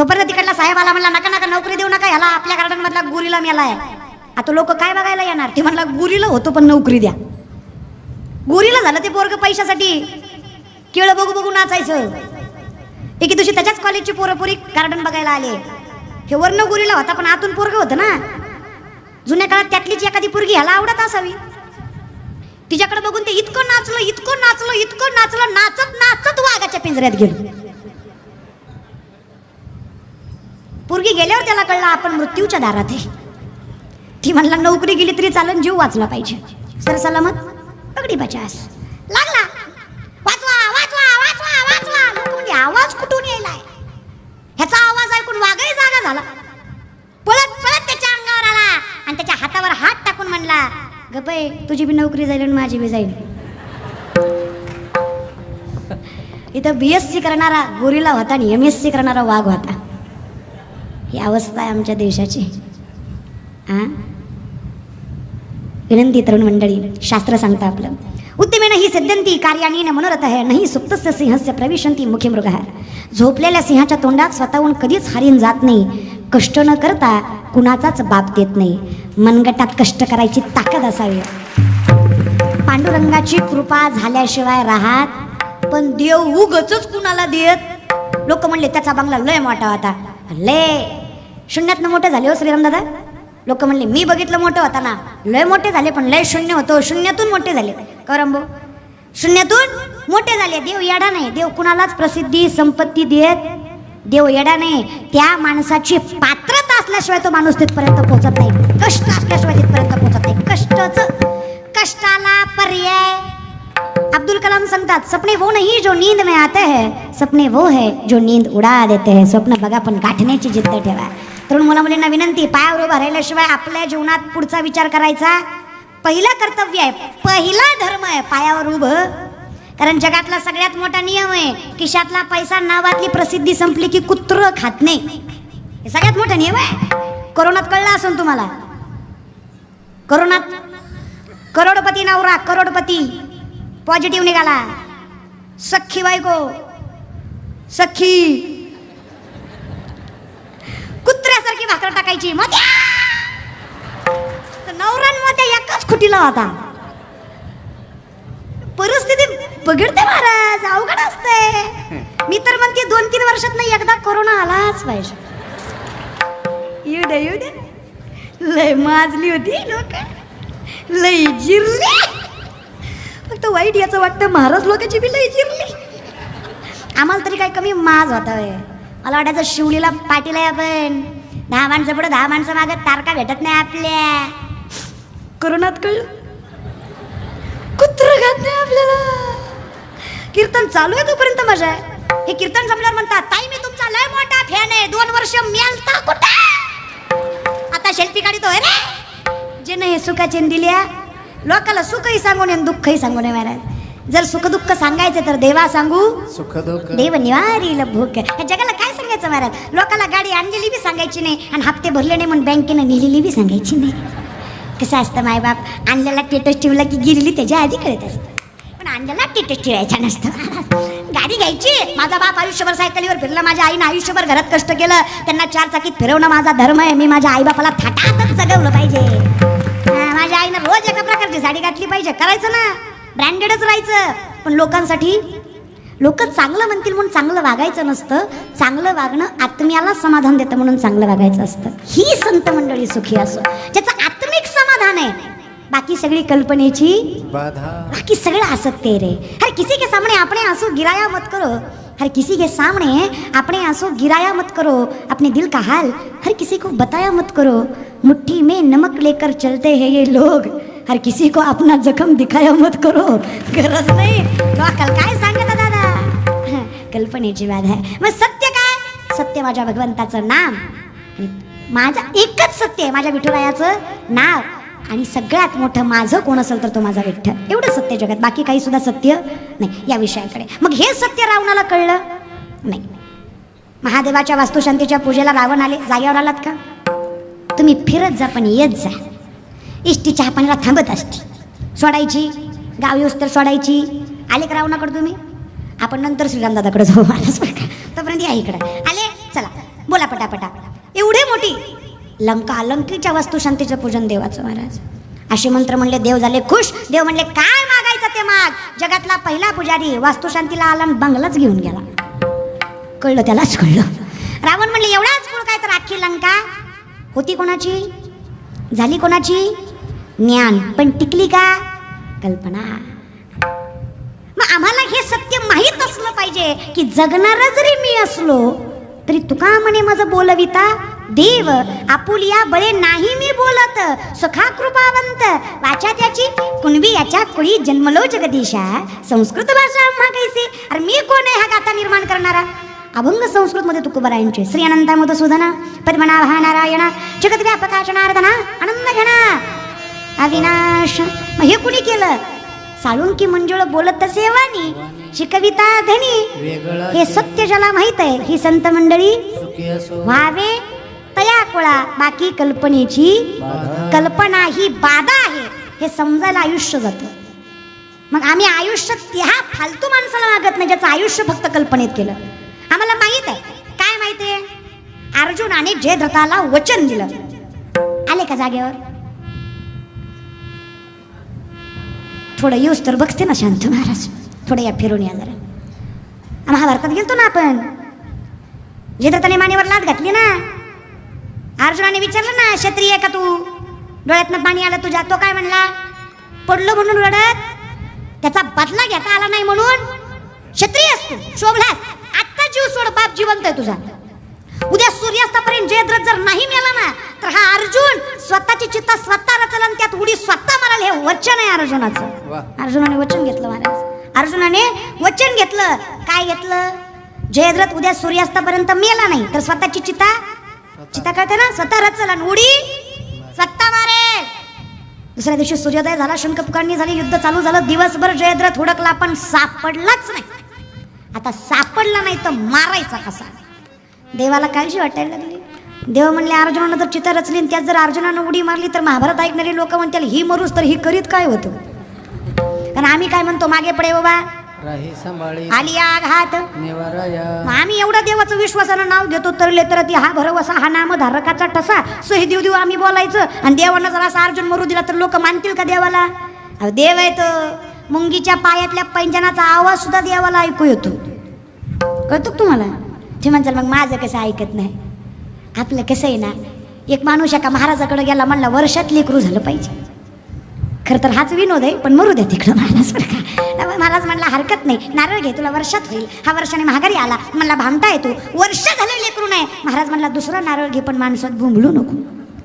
तोपर्यंत तिकडला साहेब आला म्हणला नका नका नोकरी देऊ नका ह्याला आपल्या गार्डन मधला गुरीला मेलाय आता लोक काय बघायला येणार? ते म्हणला गुरीला होतो पण नोकरी द्या. गुरीला झालं ते पोरग पैशासाठी. केळ बघू बघू नाचायचं. एके दिवशी त्याच्याच कॉलेजची पोरं पोरी गार्डन बघायला आले. हे वर्ण गुरीला होता पण आतून पोरग होतं ना. जुन्या काळात त्यातलीच एखादी पोरगी ह्याला आवडत असावी. तिच्याकडे बघून ते इतकं नाचलं इतकं नाचलं इतकं नाचलं नाचत नाचत वाघाच्या पिंजऱ्यात गेलो. पोरगी गेल्यावर त्याला कळलं आपण मृत्यूच्या दारात आहे. ती म्हणला नोकरी गेली तरी चालन जीव वाचला पाहिजे. सर सलामत पगडी बचास. लागला. वाचवा वाचवा वाचवा वाचवा. म्हणजे आवाज कुठून यायलाय? ह्याचा आवाज ऐकून वाघही जागा झाला. पळत पळत त्याच्या अंगावर आला. आणि त्याच्या हातावर हात टाकून म्हणला गपय तुझी बी नोकरी जाईल आणि माझी बी जाईल. इथं बी एस सी करणारा गोरीला होता आणि एम एस सी करणारा वाघ होता. ही अवस्था आहे आमच्या देशाची. आ? विनंती तरुण मंडळी शास्त्र सांगतं आपलं. उद्यमेनं ही सिद्धंती कार्याणी मनोरथ आहे. नाही सुप्तस्य सिंहस्य प्रविशंती मुख्य मृग. झोपलेल्या सिंहाच्या तोंडात स्वतःहून कधीच हरीन जात नाही. कष्ट न करता कुणाचाच बाप देत नाही. मनगटात कष्ट करायची ताकद असावी. पांडुरंगाची कृपा झाल्याशिवाय राहत पण देव उगच कुणाला देत? लोक म्हणले त्याचा बंगला लय मोठा होता. लय. शून्यातनं मोठे झाले हो श्रीराम दादा लोक म्हणले मी बघितलं मोठं होता ना लय मोठे झाले पण लय शून्य होतो. शून्यातून मोठे झाले. करंबो. शून्यातून मोठे झाले. देव येडा नाही. देव कुणालाच प्रसिद्धी संपत्ती देत देव येडा नाही. त्या माणसाची पात्रता असल्याशिवाय तो माणूस तिथपर्यंत पोहोचत नाही. कष्ट असल्याशिवाय तिथपर्यंत पोहोचत नाही. कष्टच कष्टाला पर्याय. अब्दुल कलाम सांगतात सपने वो नाही जो नींद में आते हैं सपने वो है जो नींद उडा देते हैं. स्वप्न बघा पण गाठण्याची जिद्द ठेवा. तरुण मुला मुलींना विनंती पायावर उभा राहिल्याशिवाय आपल्या जीवनात पुढचा विचार करायचा पहिलं कर्तव्य आहे पहिला धर्म आहे पायावर उभं. कारण जगातला सगळ्यात मोठा नियम आहे किशातला पैसा नावातली प्रसिद्धी संपली की कुत्र खात नाही. हे सगळ्यात मोठा नियम आहे. कोरोनात कळला असेल तुम्हाला? कोरोनात करोडपती नवरा करोडपती पॉझिटिव्ह निघाला. सख्खी बायको सख्खी कुत्र्यासारखी भाकर टाकायची. मग नवऱ्यांमध्ये एकाच खुटीला होता. परिस्थिती बघडते महाराज अवघड असते. मी तर म्हणते दोन तीन वर्षात नाही एकदा कोरोना आलाच पाहिजे. येऊ दे येऊ दे. लय माजली होती लोक. लय जिरली. फक्त वाईट याचं वाटतं महाराज लोकांची बी लय जिरली. आम्हाला तरी काय कमी माज होता मला वाटायचं शिवलीला पाटील आहे आपण. दहा माणसं पुढे दहा माणसं मागत तारका भेटत नाही आपल्या. करोनात कळलं? कुत्र घात नाही आपल्याला. कीर्तन चालू आहे तोपर्यंत मजा आहे. हे कीर्तन जमल्यावर म्हणतात ताई मी तुमचा लय मोठा फॅन आहे. दोन वर्ष मेलता कुठे? आता शेल्फी काढतो रे जे नाही सुखाचे दिल्या लोकाला सुखही सांगू नये आणि दुःखही सांगू नये महाराज. जर सुख दुःख सांगायचं तर देवा सांगू. सुख दुःख देव निवारील भूक. जगाला काय सांगायचं महाराज? लोकाला गाडी आणलेली बी सांगायची नाही आणि हप्ते भरले नाही म्हणून बँकेनं नेलेली बी सांगायची नाही. कसं असतं मायबाप? आणलेला टेटस ठेवला की गिरली त्याच्या आधी कळत असतं. पण आणलेला टेटस ठेवायचा नसतं. गाडी घ्यायची. माझा बाप आयुष्यभर सायकलीवर फिरला. माझ्या आईनं आयुष्यभर घरात कष्ट केलं. त्यांना चार चाकीत फिरवणं माझा धर्म आहे. मी माझ्या आईबापाला थाटातच जगवलं पाहिजे. माझ्या आईनं रोज एका प्रकारची साडी घातली पाहिजे. करायचं ना. ब्रँडेडच राहायचं. पण लोकांसाठी लोक चांगलं म्हणतील म्हणून चांगलं वागायचं नसतं. चांगलं वागणं आत्म्याला समाधान देतं म्हणून चांगलं वागायचं असतं. ही संत मंडळी सुखी असो. ज्याचं आत्मिक समाधान आहे. बाकी सगळी कल्पनेची बाधा. बाकी सगळं असत्य रे. हर किसी के सामने अपने आंसू गिराया मत करो. हर किसी के सामने अपने आंसू गिराया मत करो. अपने दिल का हाल हर किसी को बताया मत करो. मुट्ठी में नमक लेकर चलते हैं ये लोग. हर किसी को अपना जखम दिखाया मत करो. गरज नाही. तो अक्कल काय सांगत कल्पनेची व्याध आहे. मग सत्य काय? सत्य माझ्या भगवंताचं नाम. आणि माझं एकच सत्य आहे माझ्या विठुरायाचं नाव. आणि सगळ्यात मोठं माझं कोण असेल तर तो माझा विठ्ठल. एवढं सत्य जगात. बाकी काही सुद्धा सत्य नाही या विषयाकडे. मग हे सत्य रावणाला कळलं? नाही. महादेवाच्या वास्तुशांतीच्या पूजेला रावण आले. जागेवर आलात का? तुम्ही फिरत जा पण येत जा. इष्टी चहा पाण्याला थांबत असते. सोडायची. गाव येऊस तर सोडायची. आले का रावणाकडे तुम्ही? आपण नंतर श्रीरामदादाकडे जाऊ आलाच का? तोपर्यंत या इकडे. आले? चला. बोला पटापटा. एवढे मोठी? लंका अलंकीच्या वस्तुशांतीचं पूजन देवाचं महाराज. असे मंत्र म्हणले देव झाले खुश. देव म्हणले काय मागायचं ते माग? जगातला पहिला पुजारी वास्तुशांतीला आला बंगलाच घेऊन गेला. कळलं त्यालाच कळलं. रावण म्हणले एवढाच कुळ काय तर अख्खी लंका? होती कोणाची? झाली कोणाची? ज्ञान. पण टिकली का? कल्पना. आम्हाला हे सत्य माहीत असलं पाहिजे की जगणारा जरी मी असलो तरी तुका म्हणे माझं बोलविता देव आपुलिया बळे नाही मी बोलत सखा कृपावंत वाचा त्याची कुणबी याच्या कुळी जन्मलो जगदीशा. संस्कृत भाषा आम्हा कैसे? अरे मी कोण आहे हा गाथा निर्माण करणारा? अभंग संस्कृत मध्ये तुकोबरायांचे श्री अनंता मधुसूदना पद्मनाभा नारायणा जगत व्यापकाशनार्दना आनंद घेणा अविनाश। मग हे कुणी केलं? साळुंकी मंजुळ बोलत सेवानी शिकविता धनी हे सत्य ज्याला माहीत आहे ही संत मंडळी व्हावे. तया कोळा बाकी कल्पनेची कल्पना ही बाधा आहे हे समजायला आयुष्य जातं. मग आम्ही आयुष्य त्या फालतू माणसाला मागत नाही ज्याचं आयुष्य फक्त कल्पनेत केलं. आम्हाला माहीत आहे. काय माहीत आहे अर्जुनाने जयद्रथाला वचन दिलं. आले का जागेवर? थोडं यूज तर बघते ना शांत महाराज. थोडं या फिरून या जरा. महाभारतात गेलतो ना आपण? जिद्रताने मानेवर लाद घातली ना? अर्जुनाने विचारलं ना क्षत्रिय का तू? डोळ्यातनं पाणी आलं तुझ्या तो काय म्हणला? पडलो म्हणून रडत? त्याचा बदला घेता आला नाही म्हणून? क्षत्रिय असतो शोभलास. आत्ता जीव सोड बाप जिवंत आहे तुझा. उद्या सूर्यास्तापर्यंत जयद्रथ जर नाही मेला ना तर हा अर्जुन स्वतःची चित्ता स्वतः रचला आणि त्यात उडी स्वतः माराल हे वचन आहे अर्जुनाचं. अर्जुनाने वचन घेतलं महाराज. अर्जुनाने वचन घेतलं. काय घेतलं? जयद्रथ उद्या सूर्यास्तापर्यंत मेला नाही तर स्वतःची चिता चिता कळते ना? स्वतः रचल आणि उडी स्वतः मारेल. दुसऱ्या दिवशी सूर्योदय झाला शंख पुकारणी झाली युद्ध चालू झालं दिवसभर जयद्रथ हुडकला पण सापडलाच नाही. आता सापडला नाही तर मारायचा कसा? देवाला काळजी वाटायला लागली. देव म्हणले अर्जुनानं जर चिता रचली आणि त्यात जर अर्जुनानं उडी मारली तर महाभारत ऐकणारी लोक म्हणतील ही मरूस तर ही करीत काय होतं? कारण आम्ही काय म्हणतो मागे पडे बाबा. आली आघात आम्ही एवढं देवाचं विश्वासानं नाव घेतो तरले तर ती हा भरवसा हा नाम धारकाचा टसा सही देव देव आम्ही बोलायचं. आणि देवानं जर असा अर्जुन मरू दिला तर लोक मानतील का देवाला? देव आहे तो. मुंगीच्या पायातल्या पैंजनाचा आवाज सुद्धा देवाला ऐकू येतो. कळतो तुम्हाला? ते म्हणतात मग माझं कसं ऐकत नाही? आपलं कसं आहे ना एक माणूस एका महाराजाकडे गेला म्हणला वर्षात लेकरू झालं पाहिजे. खरं तर हाच विनोद आहे पण मरू द्या तिकडं महाराज बरं महाराज म्हणला हरकत नाही नारळ घे तुला वर्षात होईल. हा वर्षाने महागारी आला म्हणला भामटा येतो वर्ष झाले लेकरू नाही. महाराज म्हणला दुसरा नारळ घे पण माणसात भुंबळू नको.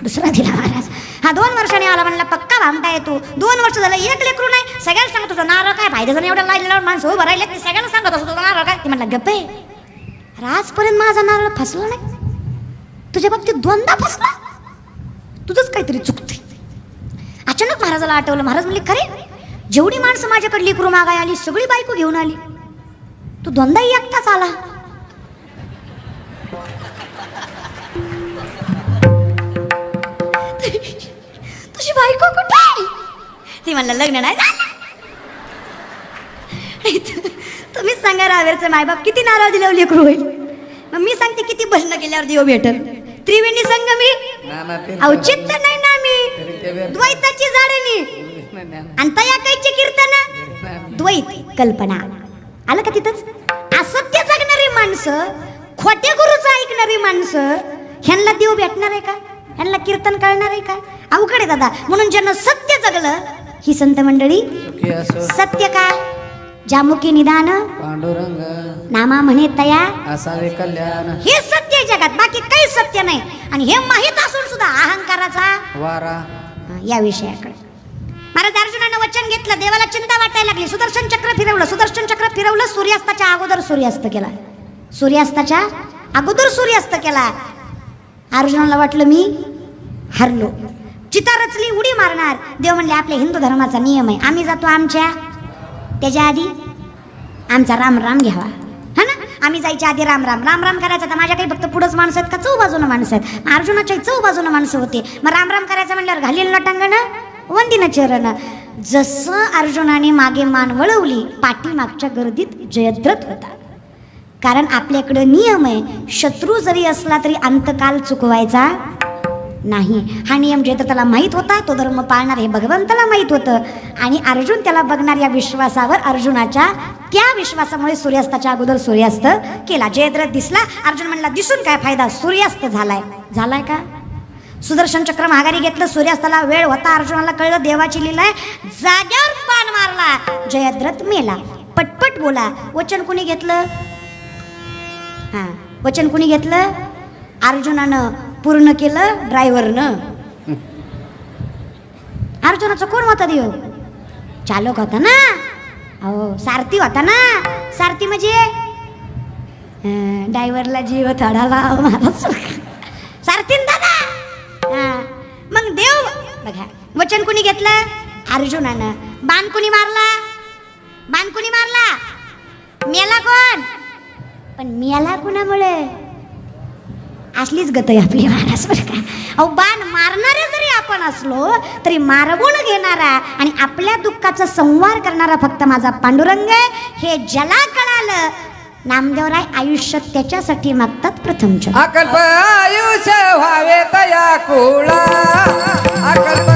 दुसरा दिला महाराज. हा दोन वर्षाने आला म्हणला पक्का भामटा येतो दोन वर्ष झालं एक लेकरू नाही. सगळ्याला सांगत होतो नारळ काय फायदा झाला एवढं लाईन माणसं उभं राहिले सगळ्यांना सांगत असतो नारळ काय? ते म्हणला गप्प. आहे आजपर्यंत माझा नारळ फसला नाही. तुझ्या बाबतीत द्वंदा फसला? तुझंच काहीतरी चुकते अचानक महाराजाला आठवलं. महाराज म्हणले खरे जेवढी माणसं माझ्याकडली लेकरू मागाय आली सगळी बायको घेऊन आली. तू द्वंदाही एकटाच आला. तुझी बायको कुठे ती म्हणलं लग्न नाही तुम्हीच सांगा रावेरचं मायबाप किती नारळ दिल्यावर लेकरू होईल? मग मी सांगते किती भजन केल्यावर देव भेटल. त्रिवेणी संगमी? औचित्य नाही. ना मी द्वैताची जाडणी. आणि तया कायची कीर्तन? द्वैत कल्पना. आलं का तिथंच? असत्य जगणारी माणसं खोटे गुरुचं ऐकणारी माणसं ह्यांना देव भेटणार आहे का? ह्यांना कीर्तन कळणार आहे का? अवघड आहे दादा. म्हणून ज्यांना सत्य जगलं ही संत मंडळी सत्य काय जामुकी निदान पांडुरंग नामा म्हणे तया असावे कल्याण हे सत्य आहे जगात बाकी काही सत्य नाही आणि हे माहीत असून सुद्धा अहंकाराचा वारा या विषयाकडे महाराज अर्जुनानं वचन घेतलं देवाला चिंता वाटायला लागली सुदर्शन चक्र फिरवलं सुदर्शन चक्र फिरवलं सूर्यास्ताच्या अगोदर सूर्यास्त केला सूर्यास्ताच्या अगोदर सूर्यास्त केला अर्जुनाला वाटलं मी हरलो चिता रचली उडी मारणार देव म्हणले आपल्या हिंदू धर्माचा नियम आहे आम्ही जातो आमच्या त्याच्या आधी आमचा राम राम घ्यावा. हा ना? आम्ही जायच्या आधी राम राम. राम राम करायचं तर माझ्या काही फक्त पुढंच माणसं आहेत का? चौ बाजूनं माणसं आहेत. अर्जुनाच्या चौ बाजूनं माणसं होते. मग राम राम करायचं म्हणल्यावर घालील नटांगण वंदिन चरण. जसं अर्जुनाने मागे मान वळवली पाठीमागच्या गर्दीत जयद्रथ होता. कारण आपल्याकडं नियम आहे शत्रू जरी असला तरी अंतकाल चुकवायचा. नाही. हा नियम जेतताला माहीत होता तो धर्म पाळणार हे भगवंताला माहीत होतं. आणि अर्जुन त्याला बघणार या विश्वासावर अर्जुनाच्या त्या विश्वासामुळे सूर्यास्ताच्या अगोदर सूर्यास्त केला. जयद्रथ दिसला अर्जुन म्हणला दिसून काय फायदा? सूर्यास्त झालाय. झालाय का? सुदर्शन चक्र माघारी घेतलं सूर्यास्ताला वेळ होता अर्जुनाला कळलं देवाची लीला आहे. जाग्यावर पान मारला. जयद्रथ मेला. पटपट बोला वचन कुणी घेतलं? हा वचन कुणी घेतलं? अर्जुनानं पूर्ण केलं ड्रायव्हरनं. अर्जुनाचं कोण होता देव चालक होता ना? अहो सारथी होता ना? सारथी म्हणजे ड्रायव्हरला जीव थडाला सारथी सारथीन दादा? मग देव बघा वचन कुणी घेतलं? अर्जुनानं. बाण कुणी मारला? बाण कुणी मारला? मेला कोण? पण मेला कुणामुळे? असलीच गत आहे आपली महाराज बरं का. अहो बाण मारणारे जरी आपण असलो तरी मारवून घेणारा आणि आपल्या दुःखाचा संवार करणारा फक्त माझा पांडुरंग आहे. हे ज्याला कळालं नामदेवराय आयुष्य त्याच्यासाठी मागतात प्रथम अकल्प आयुष्य व्हावे तया कुळा. अकल्प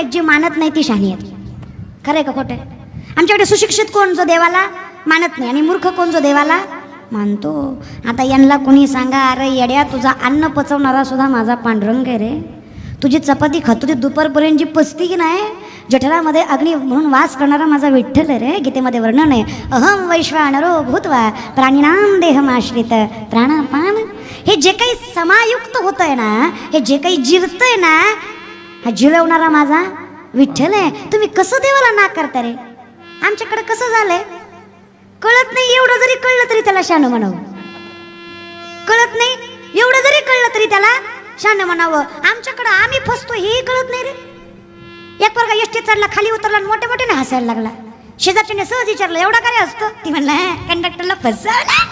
आहेत जी मानत नाही ती शहाणी आहेत. खरं आहे का खोटं? आमच्याकडे सुशिक्षित कोण जो देवाला मानत नाही आणि मूर्ख कोण जो देवाला मानतो? आता यांना कोणी सांगा अरे येड्या तुझा अन्न पचवणारा सुद्धा माझा पांडुरंग आहे रे. तुझी चपाती खातो ती दुपारपर्यंत जी पचती की नाही जठरामध्ये अग्नी म्हणून वास करणारा माझा विठ्ठल आहे रे. गीतेमध्ये वर्णन आहे अहम वैश्वानरो भूतवा प्राणिनाम देहमाश्रित प्राणापान. हे जे काही समायुक्त होतंय आहे ना हे जे काही जिरतंय ना हा जिरवणारा माझा? विठ्ठल आहे तुम्ही कसं देवाला ना करता रे? आमच्याकडे कसं झालंय? कळत नाही एवढं जरी कळलं तरी त्याला शान म्हणावं. कळत नाही एवढं जरी कळलं तरी त्याला शान म्हणावं. आमच्याकडं आम्ही फसतो हेही कळत नाही रे. एक वर्ग एसटी चढला खाली उतरला आणि मोठे मोठे हसायला लागला. शेजारच्याने सहज विचारलं एवढा काय असतं ती म्हणलं कंडक्टरला फसवला.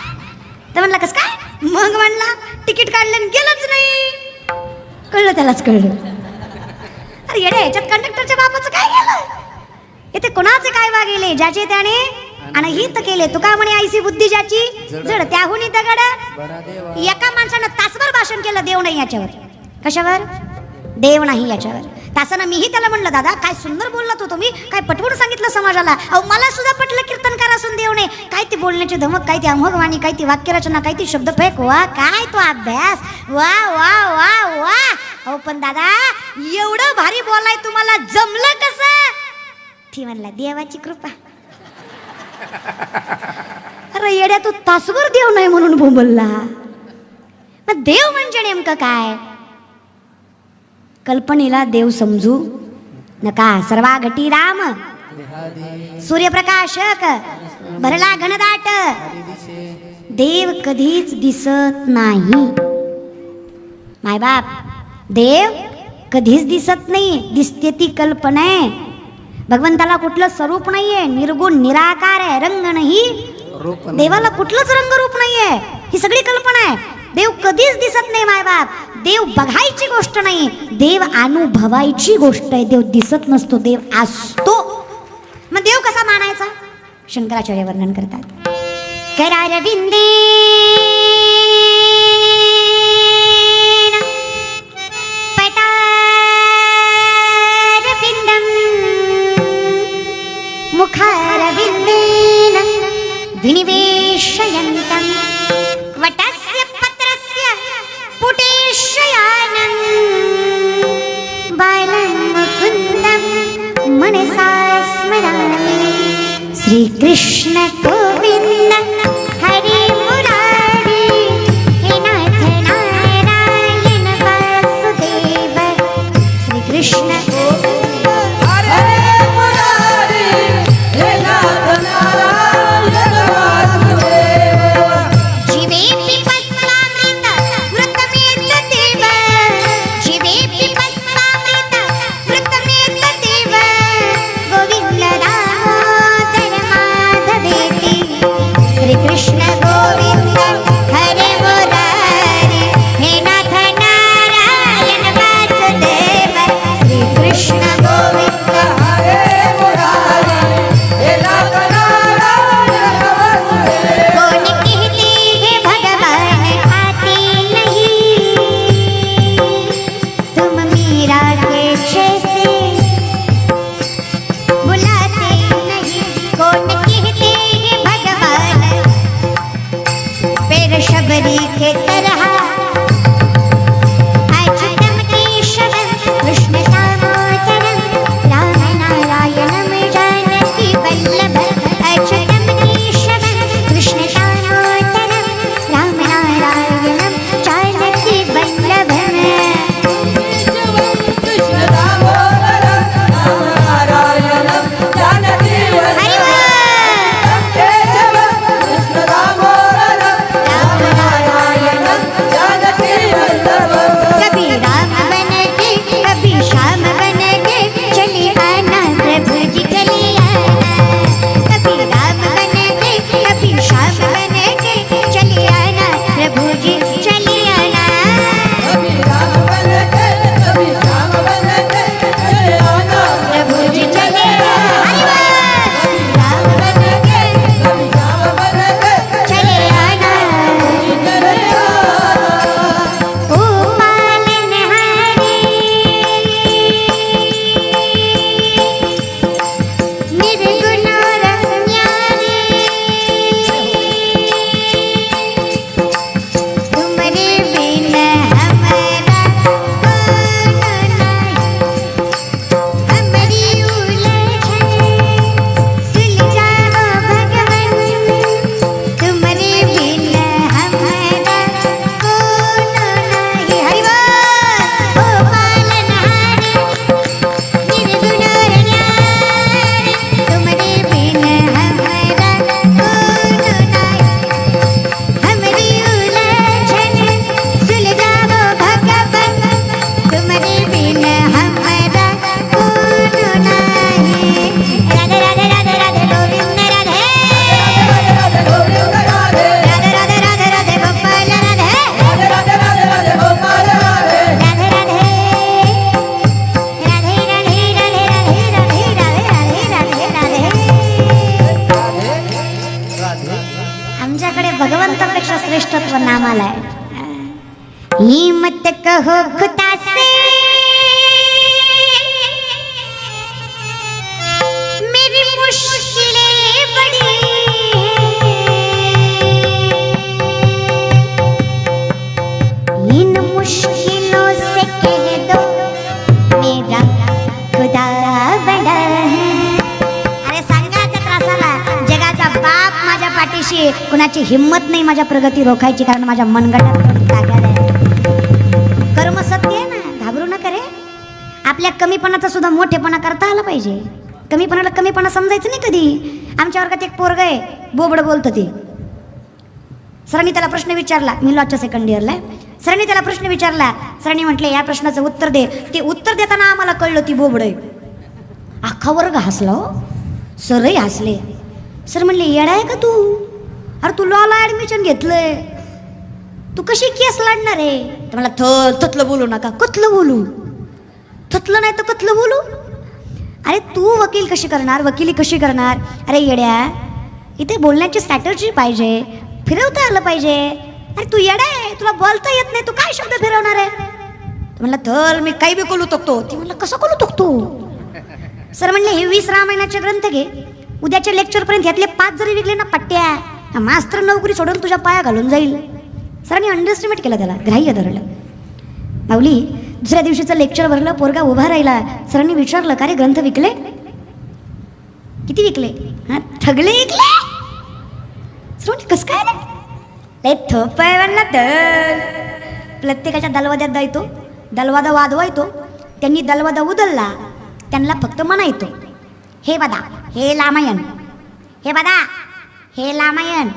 तर म्हणला कस काय? मग म्हणला तिकीट काढलं गेलंच नाही. कळलं त्यालाच कळलं. अरे येडे याच्यात कंडक्टरच्या बापाचं काय गेलं इथे कोणाचे काय वागेले ज्याचे त्याने आणि हित केले. तुका म्हणे आईसी बुद्धी ज्याची? जड. त्याहुनी दगड एका माणसानं तासभर भाषण केलं देव नाही याच्यावर. कशावर? देव नाही याच्यावर. तासानं मीही त्याला म्हणलं दादा काय सुंदर बोललात हो तुम्ही. काय पटवून सांगितलं समाजाला. अहो मला सुद्धा पटलं कीर्तनकार असून देऊ नाही काय ती बोलण्याची धमक काय ती अमोघवाणी काय ती वाक्यरचना काय ती शब्दफेक वा काय तो अभ्यास. वा वा वा वा. अहो पण दादा एवढं भारी बोलाय तुम्हाला जमलं कसं? ती म्हणला देवाची कृपा. अरे येड्या तू तासभर देव नाही म्हणून बोंबलला. मग देव म्हणजे नेमकं काय? कल्पनेला देव समजू. नका सर्वा घटी राम. सूर्यप्रकाशक भरला घनदाट. देव कधीच दिसत नाही. मायबाप देव कधीच दिसत नाही दिसते ती कल्पना आहे. भगवंताला कुठलं स्वरूप नाहीये निर्गुण निराकार आहे रंग नाही. देवाला कुठलंच रंगरूप नाहीये ही सगळी कल्पना आहे. देव कधीच दिसत नाही मायबाप देव बघायची गोष्ट नाही. देव अनुभवायची गोष्ट आहे. देव दिसत नसतो. देव असतो. मग देव कसा मानायचा? शंकराचार्य वर्णन करतात. करा रविंदे मुखारविन्देन विनिवेशयन्तं वटस् श्रीकृष्ण देखते तरह हिम्मत कहो खुद कुणाची हिंमत नाही माझ्या प्रगती रोखायची कारण माझ्या मनगटात ताकद आहे कर्म सत्य आहे ना घाबरू नका रे. आपल्या कमीपणाचा सुद्धा मोठेपणा करता आला पाहिजे. कमीपणाला कमीपणा समजायचं नाही कधी. आमच्या वर्गात एक पोरग आहे बोबड बोलतं ते. सरांनी त्याला प्रश्न विचारला मी लॉच्या सेकंड इयरला सरांनी त्याला प्रश्न विचारला सरांनी म्हटले या प्रश्नाचं उत्तर दे. ते उत्तर देताना आम्हाला कळलं ती बोबड आहे. अख्खा वर्ग हसला हो. सरही हसले. सर म्हणले येडा आहे का तू? अरे तू लॉला ॲडमिशन घेतलंय. तू कशी केस लढणार आहे? तर मला थल थतलं बोलू नका. कतलं बोलू? थतलं नाही तर कतलं बोलू? अरे तू वकील कशी करणार? वकिली कशी करणार? अरे येड्या इथे बोलण्याची स्ट्रॅटर्जी पाहिजे. फिरवता आलं पाहिजे. अरे तू येडा आहे तुला बोलता येत नाही. तू काय शब्द फिरवणार आहे? म्हणलं थल मी काही बी करू तकतो ती म्हणलं कसं करू तकतो सर म्हणले हे वीस रामायणाचे ग्रंथ घे. उद्याच्या लेक्चरपर्यंत यातले पाच जरी विकले ना पट्ट्या मास्तर नोकरी सोडून तुझ्या पाया घालून जाईल. सरांनी अंडरस्टिमेट केलं त्याला ग्राह्य धरलं. माऊली दुसऱ्या दिवशीचं लेक्चर भरलं पोरगा उभा राहिला. सरांनी विचारलं का रे ग्रंथ विकले? किती विकले? हा ठगले विकले. श्रोणी कस काय? रे लय थप आहे म्हणला तर. प्रत्येकाच्या दलवाद्यात जायतो दलवादा वादवायतो त्यांनी दलवादा उदलला त्यांना फक्त म्हणायतो हे बदा हे लामायण. हे बदा हे लामायण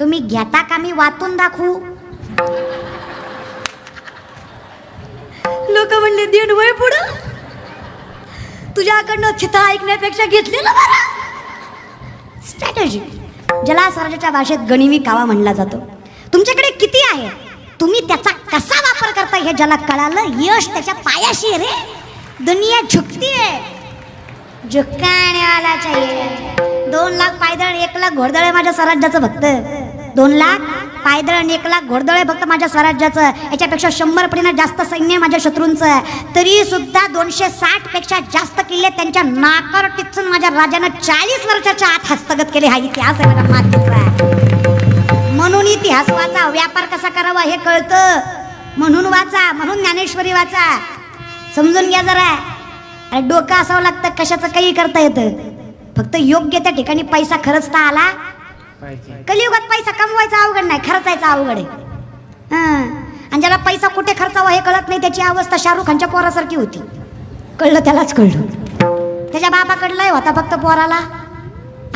तुम्ही घेता का मी वाचून दाखवू? लोक म्हणले दीड वय पुढं? तुझ्याकडनं चिता ऐकण्यापेक्षा घेतलेलं बरं. स्ट्रॅटजी ज्याला स्वराज्याच्या भाषेत गणिमी कावा म्हणला जातो. तुमच्याकडे किती आहे? तुम्ही त्याचा कसा वापर करता हे ज्याला कळालं? यश त्याच्या पायाशी रे. दुनिया झुकती आहे झुकाने वाला चाहिए दोन लाख पायदळ एक लाख घोडदळे माझ्या स्वराज्याचं भक्त दोन लाख पायदळ आणि एक लाख घोडदळे फक्त माझ्या स्वराज्याचं. याच्यापेक्षा शंभर पटीनं जास्त सैन्य माझ्या शत्रूंचं. तरी सुद्धा दोनशे साठपेक्षा जास्त किल्ले त्यांच्या नाकार टिचून माझ्या राजानं चाळीस वर्षाच्या आत हस्तगत केले. हा इतिहास आहे माझ्या मातीचा. म्हणून इतिहास वाचा व्यापार कसा करावा हे कळतं. म्हणून वाचा म्हणून ज्ञानेश्वरी वाचा. समजून घ्या जरा. अरे डोकं असावं लागतं कशाचं काही करता येतं. फक्त योग्य त्या ठिकाणी पैसा खरचता आला. कलियुगात पैसा कमवायचा अवघड नाही खर्चायचा अवघड आहे. हां. आणि ज्याला पैसा कुठे खर्चावा हे कळत नाही त्याची अवस्था शाहरुख खानच्या पोरासारखी होती. कळलं त्यालाच कळलं. त्याच्या बापाकडलाय होता फक्त पोराला.